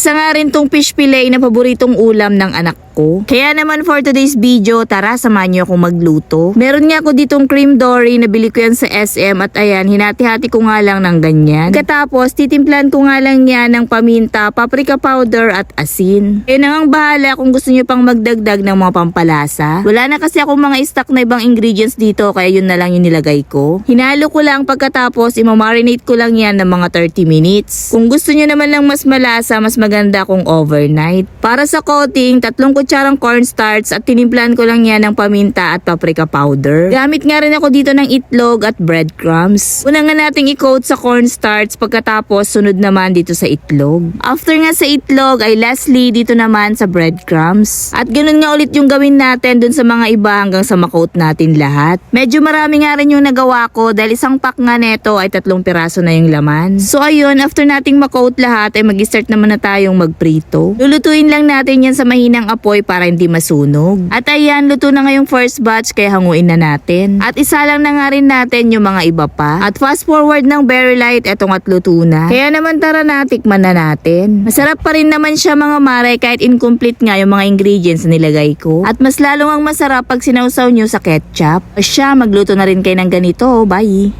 Isa nga rin tong fish fillet na paboritong ulam ng anak ko. Kaya naman for today's video, tara samahan niyo akong magluto. Meron nga ako ditong cream dory, nabili ko yan sa SM at ayan, hinati-hati ko nga lang ng ganyan. Katapos, titimplan ko nga lang yan ng paminta, paprika powder at asin. Kaya nang ang bahala kung gusto niyo pang magdagdag ng mga pampalasa. Wala na kasi akong mga stock na ibang ingredients dito, kaya yun na lang yung nilagay ko. Hinalo ko lang pagkatapos, imamarinate ko lang yan ng mga 30 minutes. Kung gusto niyo naman lang mas malasa, mas maganda kung overnight. Para sa coating, tatlong kutsarang cornstarch at tinimplahan ko lang yan ng paminta at paprika powder. Gamit nga rin ako dito ng itlog at breadcrumbs. Una nga nating i-coat sa cornstarch pagkatapos sunod naman dito sa itlog. After nga sa itlog ay lastly dito naman sa breadcrumbs. At ganun nga ulit yung gawin natin dun sa mga iba hanggang sa makoat natin lahat. Medyo marami nga rin yung nagawa ko dahil isang pack nga neto ay tatlong piraso na yung laman. So ayun, after nating makoat lahat ay mag-start naman na tayong magprito. Lulutuin lang natin yan sa mahinang apoy para hindi masunog. At ayan, luto na nga yung first batch kaya hanguin na natin. At isa lang na nga rin natin yung mga iba pa. At fast forward ng very light, etong at luto na. Kaya naman tara na, tikman na natin. Masarap pa rin naman siya mga mare kahit incomplete nga yung mga ingredients na nilagay ko. At mas lalong ang masarap pag sinausaw nyo sa ketchup. O siya, magluto na rin kayo ng ganito. Bye!